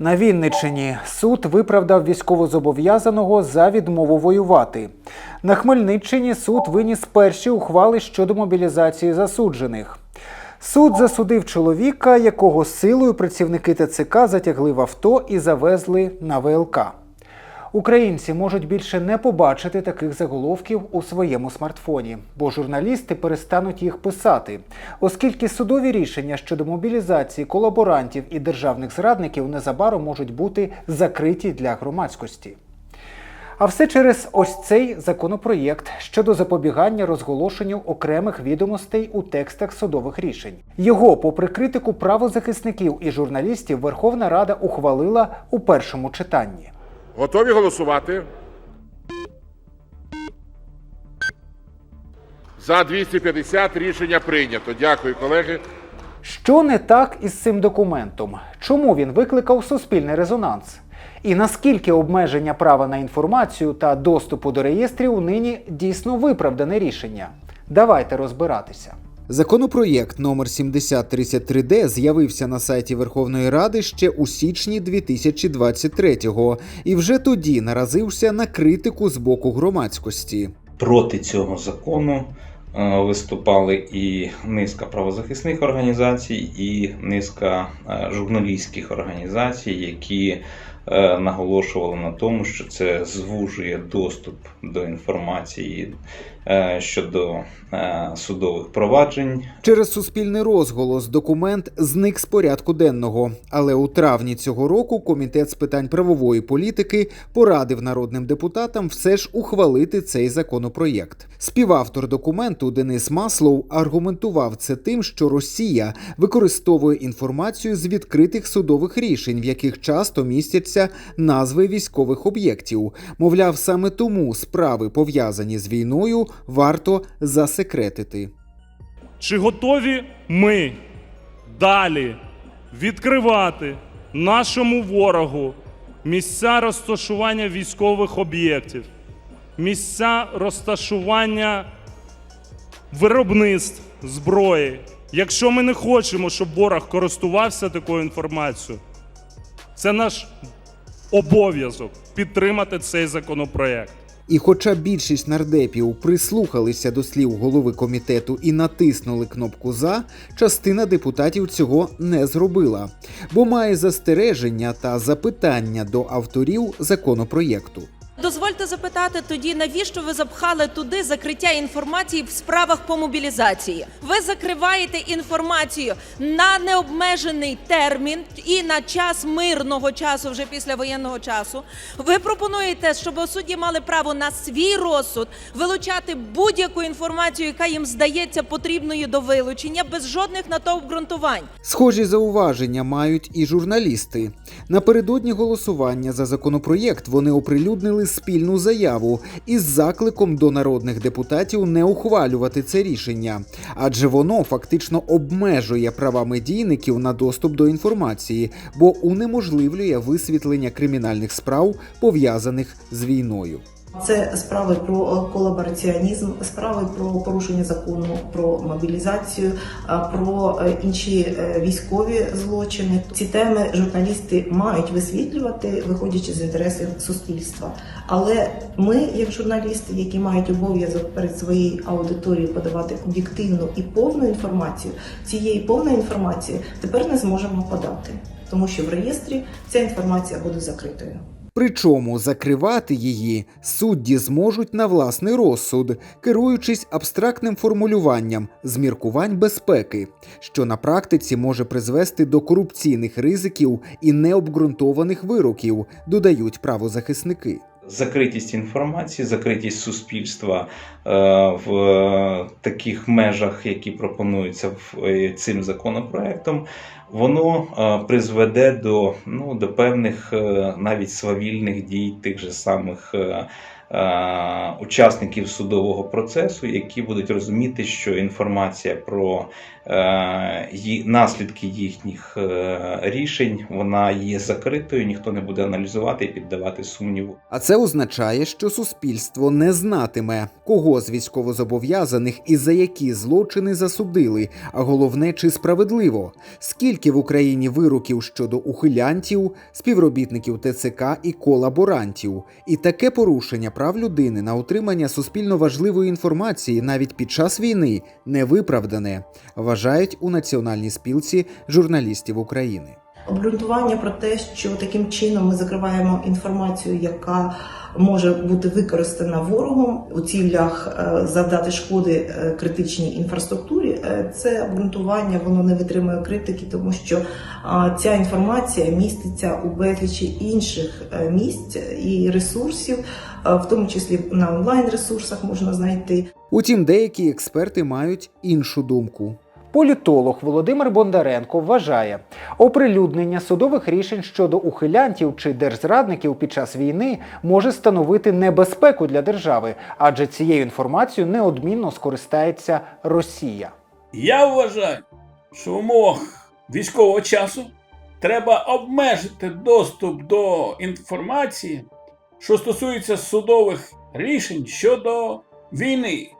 На Вінниччині суд виправдав військовозобов'язаного за відмову воювати. На Хмельниччині суд виніс перші ухвали щодо мобілізації засуджених. Суд засудив чоловіка, якого силою працівники ТЦК затягли в авто і завезли на ВЛК. Українці можуть більше не побачити таких заголовків у своєму смартфоні, бо журналісти перестануть їх писати, оскільки судові рішення щодо мобілізації колаборантів і державних зрадників незабаром можуть бути закриті для громадськості. А все через ось цей законопроєкт щодо запобігання розголошенню окремих відомостей у текстах судових рішень. Його, попри критику правозахисників і журналістів, Верховна Рада ухвалила у першому читанні. Готові голосувати? За 250 рішення прийнято. Дякую, колеги. Що не так із цим документом? Чому він викликав суспільний резонанс? І наскільки обмеження права на інформацію та доступу до реєстрів нині дійсно виправдане рішення? Давайте розбиратися. Законопроєкт номер 7033D з'явився на сайті Верховної Ради ще у січні 2023-го і вже тоді наразився на критику з боку громадськості. проти цього закону е, виступали і низка правозахисних організацій, і низка е, журналістських організацій, які наголошували на тому, що це звужує доступ до інформації е, щодо е, судових проваджень, Через суспільний розголос документ зник з порядку денного. Але у травні цього року комітет з питань правової політики порадив народним депутатам все ж ухвалити цей законопроєкт. Співавтор документу Денис Маслов аргументував це тим, що Росія використовує інформацію з відкритих судових рішень, в яких часто містяться назви військових об'єктів. Мовляв, саме тому справи пов'язані з війною варто засекретити. Чи готові ми далі відкривати нашому ворогу місця розташування військових об'єктів, місця розташування виробництв зброї? Якщо ми не хочемо, щоб ворог користувався такою інформацією, це наш обов'язок підтримати цей законопроект. І хоча більшість нардепів прислухалися до слів голови комітету і натиснули кнопку за, частина депутатів цього не зробила, бо має застереження та запитання до авторів законопроєкту. Дозвольте запитати тоді, навіщо ви запхали туди закриття інформації в справах по мобілізації? Ви закриваєте інформацію на необмежений термін і на час мирного часу, вже після воєнного часу. Ви пропонуєте, щоб судді мали право на свій розсуд вилучати будь-яку інформацію, яка їм здається потрібною до вилучення, без жодних на то обґрунтувань. Схожі зауваження мають і журналісти. Напередодні голосування за законопроєкт вони оприлюднили спільну заяву із закликом до народних депутатів не ухвалювати це рішення, адже воно фактично обмежує права медійників на доступ до інформації, бо унеможливлює висвітлення кримінальних справ пов'язаних з війною. Це справи про колабораціонізм, справи про порушення закону про мобілізацію, про е, інші е, військові злочини. Ці теми журналісти мають висвітлювати, виходячи з інтересів суспільства. Але ми, як журналісти, які мають обов'язок перед своєю аудиторією подавати об'єктивну і повну інформацію, цієї повної інформації тепер не зможемо подати, тому що в реєстрі ця інформація буде закритою. Причому закривати її судді зможуть на власний розсуд, керуючись абстрактним формулюванням з міркувань безпеки, що на практиці може призвести до корупційних ризиків і необґрунтованих вироків, додають правозахисники. Закритість інформації, закритість суспільства е, в таких межах, які пропонуються е, цим законопроектом, воно е, призведе до, ну, до певних навіть свавільних дій тих же самих. Е, Учасників судового процесу, які будуть розуміти, що інформація про е, наслідки їхніх е, рішень, вона є закритою, ніхто не буде аналізувати і піддавати сумніву. А це означає, що суспільство не знатиме, кого з військовозобов'язаних і за які злочини засудили, а головне, чи справедливо, скільки в Україні вироків щодо ухилянтів, співробітників ТЦК і колаборантів, і таке порушення прав людини на отримання суспільно важливої інформації навіть під час війни невиправдане, вважають у Національній спілці журналістів України. Обґрунтування про те, що таким чином ми закриваємо інформацію, яка може бути використана ворогом у цілях е, завдати шкоди е, критичній інфраструктурі. е, Це обґрунтування воно не витримує критики, тому що ця інформація міститься у безлічі інших місць і ресурсів, в тому числі на онлайн ресурсах можна знайти. Утім, деякі експерти мають іншу думку. Політолог Володимир Бондаренко вважає, оприлюднення судових рішень щодо ухилянтів чи держзрадників під час війни може становити небезпеку для держави, адже цією інформацією неодмінно скористається Росія. Я вважаю, що в умовах військового часу треба обмежити доступ до інформації, що стосується судових рішень щодо війни.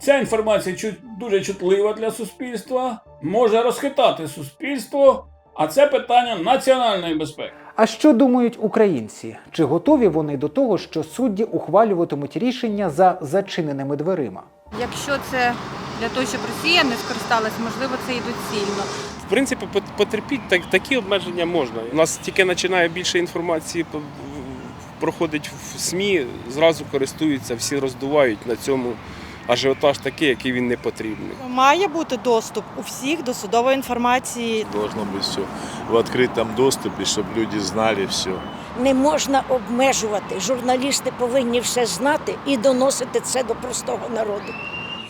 Ця інформація дуже чутлива для суспільства, може розхитати суспільство, а це питання національної безпеки. А що думають українці? Чи готові вони до того, що судді ухвалюватимуть рішення за зачиненими дверима? Якщо це для того, щоб Росія не скористалась, можливо, це і доцільно. В принципі, потерпіть так, такі обмеження можна. У нас тільки починає більше інформації проходить в СМІ, зразу користуються, всі роздувають на цьому ажіотаж такий, який він не потрібний. Має бути доступ у всіх до судової інформації. Должно быть все в открытом доступе, чтобы люди знали все. Не можна обмежувати. Журналісти повинні все знати і доносити це до простого народу.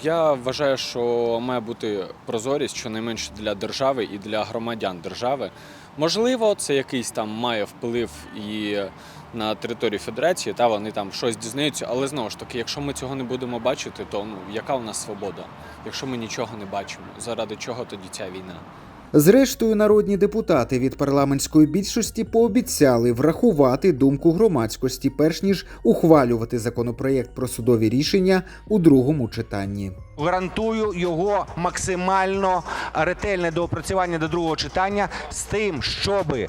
Я вважаю, що має бути прозорість щонайменше для держави і для громадян держави. Можливо, це якийсь там має вплив і на територію Федерації, та вони там щось дізнаються, але знову ж таки, якщо ми цього не будемо бачити, то ну яка у нас свобода? Якщо ми нічого не бачимо, заради чого тоді ця війна? Зрештою, народні депутати від парламентської більшості пообіцяли врахувати думку громадськості, перш ніж ухвалювати законопроєкт про судові рішення у другому читанні. Гарантую його максимально ретельне доопрацювання до другого читання з тим, щоб е,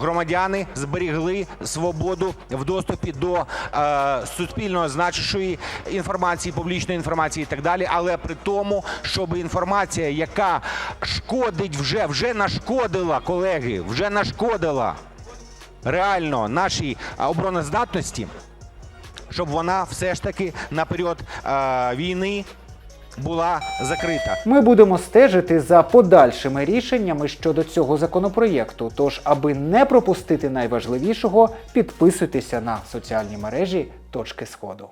громадяни зберігли свободу в доступі до е, суспільно значущої інформації, публічної інформації і так далі. Але при тому, щоб інформація, яка шкодить вже вже нашкодила, колеги, вже нашкодила реально нашій обороноздатності, щоб вона все ж таки на період е, війни була закрита. Ми будемо стежити за подальшими рішеннями щодо цього законопроєкту. Тож, аби не пропустити найважливішого, підписуйтеся на соціальні мережі точки сходу.